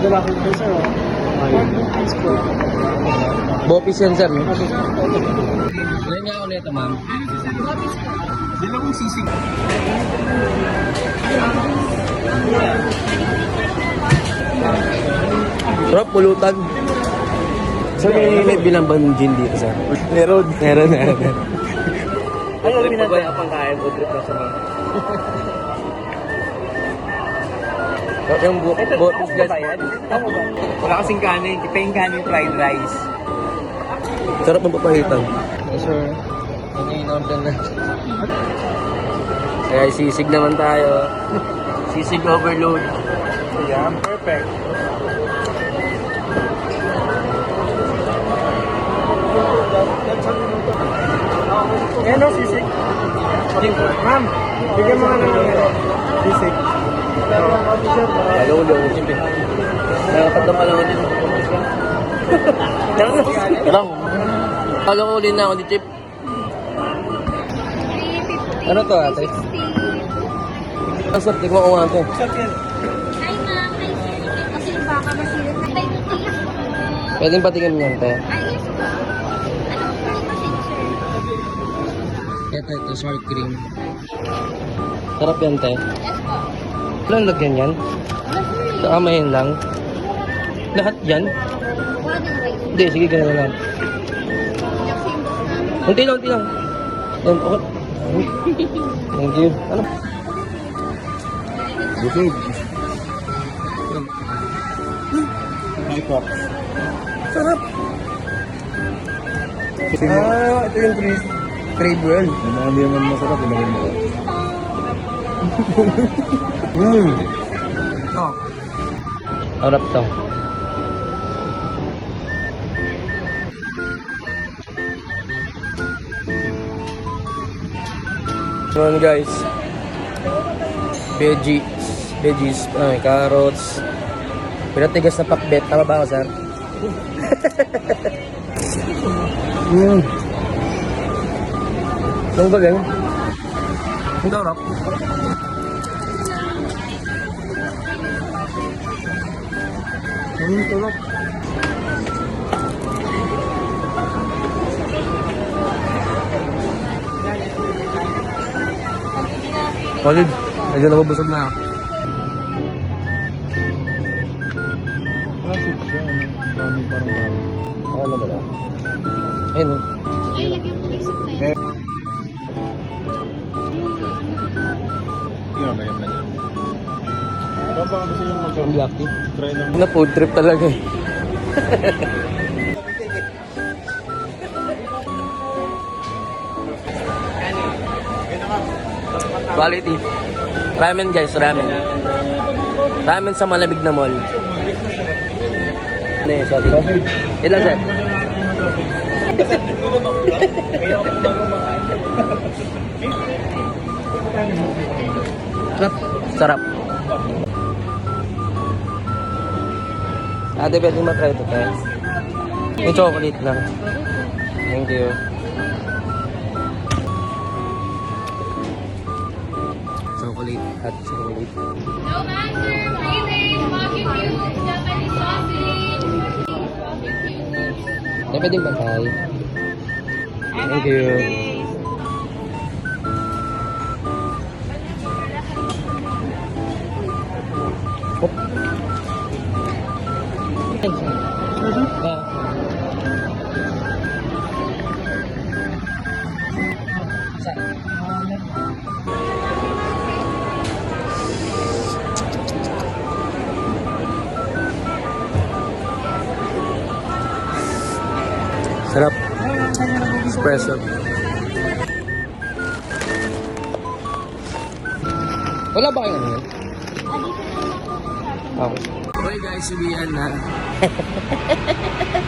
Padala ko ito sir. oh. Po. Bopis yan, sir. Ilan nga ulit ito, ma'am? Dalawang sisig. Sarap, pulutan. Sir, may, may binambang gin dito, sir. Meron. Meron, meron. Ano yung pangkain o trip na sa mga? yung bu. Tama ba? Wala kasing kanin. Kita yung kanin fried rice. Sarap ng papahitan. Yes, sir. Ano yung order na? Kaya sisig naman tayo. Sisig overload. Ayan, perfect. Ayan o, sisig. Ma'am, bigyan mo nga ng sisig. Hello, hello. Siyempre. Nakakat na pala ulit. Lang. Kala ko ulit na ako ni Chip. Ano to ate? Ang sarap, tignan ko nga ito. Pwedeng patingin niyan, te. Ah? Ito, ito, sour cream. Sarap yan, te. Yes po. Walang lagyan yan. Sa kamayin lang. Lahat yan? Hindi, sige, ganun na lang. Unti lang, unti lang. Yan, okay. Thank you. Ano? Busog. Hi po. Sarap. Ah, ito yung three, three world. Hindi naman masarap. Hindi naman masarap. Mm. Oh. Sarap to. Yun guys. Veggies. Veggies. Ay, carrots. Pinatigas na pakbet. Tama ba ako, sir? mm. Ang galing. Ang sarap. Ang tulog. Solid. Medyo nabubusog na ako. Classic siya. ano, Dami parang dami. Ako na ba na? Ayun. Ay, lagyan mo isip na yan. Ano ba gusto yung mag- Ang black tea. ng Na food trip talaga eh. Quality. Ramen guys, ramen. Ramen sa malamig na mall. Ano yun, sorry. Ilan sir? Sarap. Sarap. Ate, pwede matry ito tayo. Yung chocolate lang. Thank you. Chocolate at chocolate. No matter flavors, barbecue, Japanese sausage. Ate, pwedeng bantay. Thank you. Sa- Sarap. Espresso. Wala ba kayo yun? Okay. Okay guys, subihan na.